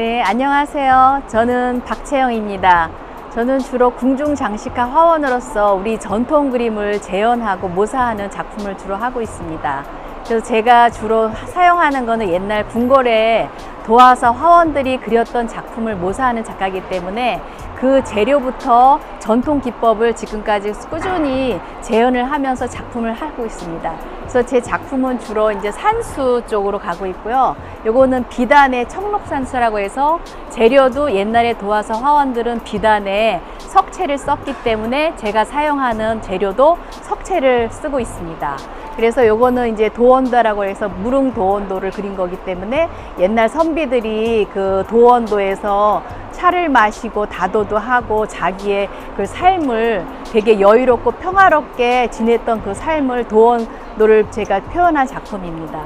네, 안녕하세요. 저는 박채영입니다. 저는 주로 궁중 장식가 화원으로서 우리 전통 그림을 재현하고 모사하는 작품을 주로 하고 있습니다. 그래서 제가 주로 사용하는 거는 옛날 궁궐에 도화사 화원들이 그렸던 작품을 모사하는 작가이기 때문에 그 재료부터 전통 기법을 지금까지 꾸준히 재현을 하면서 작품을 하고 있습니다. 그래서 제 작품은 주로 이제 산수 쪽으로 가고 있고요. 요거는 비단의 청록산수라고 해서 재료도 옛날에 도화사 화원들은 비단에 석채를 썼기 때문에 제가 사용하는 재료도 석채를 쓰고 있습니다. 그래서 요거는 이제 도원도라고 해서 무릉 도원도를 그린 거기 때문에 옛날 선비들이 그 도원도에서 차를 마시고 다도도 하고 자기의 그 삶을 되게 여유롭고 평화롭게 지냈던 그 삶을 도원도를 제가 표현한 작품입니다.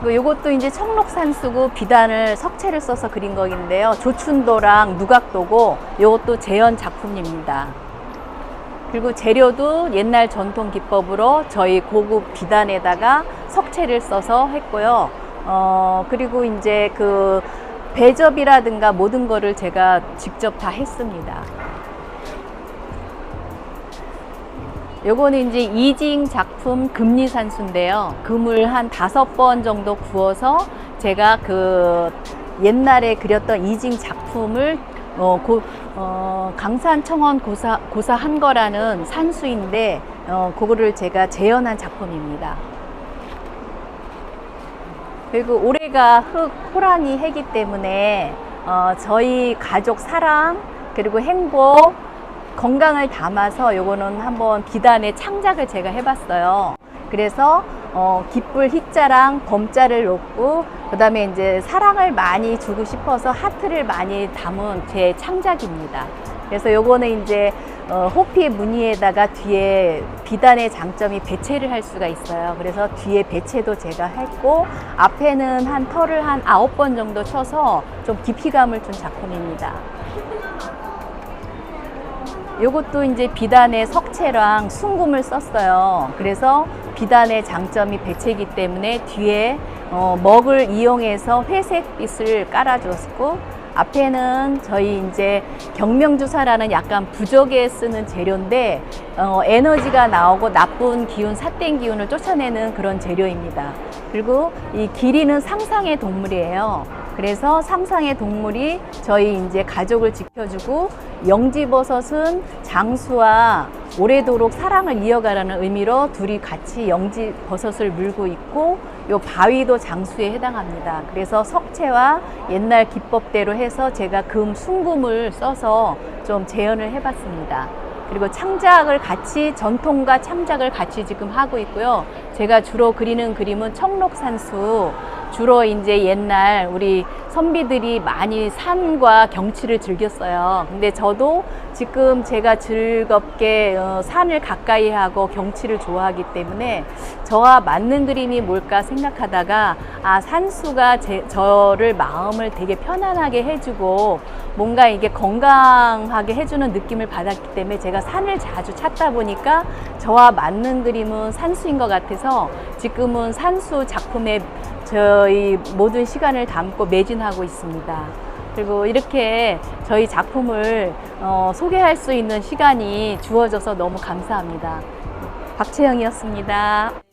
그리고 요것도 이제 청록산수고 비단을 석채를 써서 그린 거인데요. 조춘도랑 누각도고 요것도 재현 작품입니다. 그리고 재료도 옛날 전통 기법으로 저희 고급 비단에다가 석채를 써서 했고요. 어, 그리고 이제 그 배접이라든가 모든 거를 제가 직접 다 했습니다. 요거는 이제 이징 작품 금리 산수인데요. 금을 한 다섯 번 정도 구워서 제가 그 옛날에 그렸던 이징 작품을 어, 고, 어, 강산청원 고사, 고사한 거라는 산수인데, 어, 그거를 제가 재현한 작품입니다. 그리고 올해가 흙, 호랑이 해기 때문에, 어, 저희 가족 사랑, 그리고 행복, 건강을 담아서 요거는 한번 비단의 창작을 제가 해봤어요. 그래서 어, 기쁠 희자랑 범자를 놓고 그 다음에 이제 사랑을 많이 주고 싶어서 하트를 많이 담은 제 창작입니다. 그래서 요거는 이제 어, 호피 무늬에다가 뒤에 비단의 장점이 배채를 할 수가 있어요. 그래서 뒤에 배채도 제가 했고 앞에는 한 털을 한 아홉 번 정도 쳐서 좀 깊이감을 준 작품입니다. 요것도 이제 비단의 석채랑 순금을 썼어요. 그래서 비단의 장점이 배채이기 때문에 뒤에 어, 먹을 이용해서 회색빛을 깔아줬고 앞에는 저희 이제 경명주사라는 약간 부적에 쓰는 재료인데 어, 에너지가 나오고 나쁜 기운, 삿된 기운을 쫓아내는 그런 재료입니다. 그리고 이 길이는 상상의 동물이에요. 그래서 상상의 동물이 저희 이제 가족을 지켜주고 영지버섯은 장수와 오래도록 사랑을 이어가라는 의미로 둘이 같이 영지버섯을 물고 있고 요 바위도 장수에 해당합니다. 그래서 석채와 옛날 기법대로 해서 제가 금 순금을 써서 좀 재현을 해봤습니다. 그리고 창작을 같이 전통과 창작을 같이 지금 하고 있고요. 제가 주로 그리는 그림은 청록산수 주로 이제 옛날 우리 선비들이 많이 산과 경치를 즐겼어요. 근데 저도 지금 제가 즐겁게 어, 산을 가까이 하고 경치를 좋아하기 때문에 저와 맞는 그림이 뭘까 생각하다가 아 산수가 제, 저를 마음을 되게 편안하게 해주고 뭔가 이게 건강하게 해주는 느낌을 받았기 때문에 제가 산을 자주 찾다 보니까 저와 맞는 그림은 산수인 것 같아서 지금은 산수 작품에 저희 모든 시간을 담고 매진하고 있습니다. 그리고 이렇게 저희 작품을 어, 소개할 수 있는 시간이 주어져서 너무 감사합니다. 박채영이었습니다.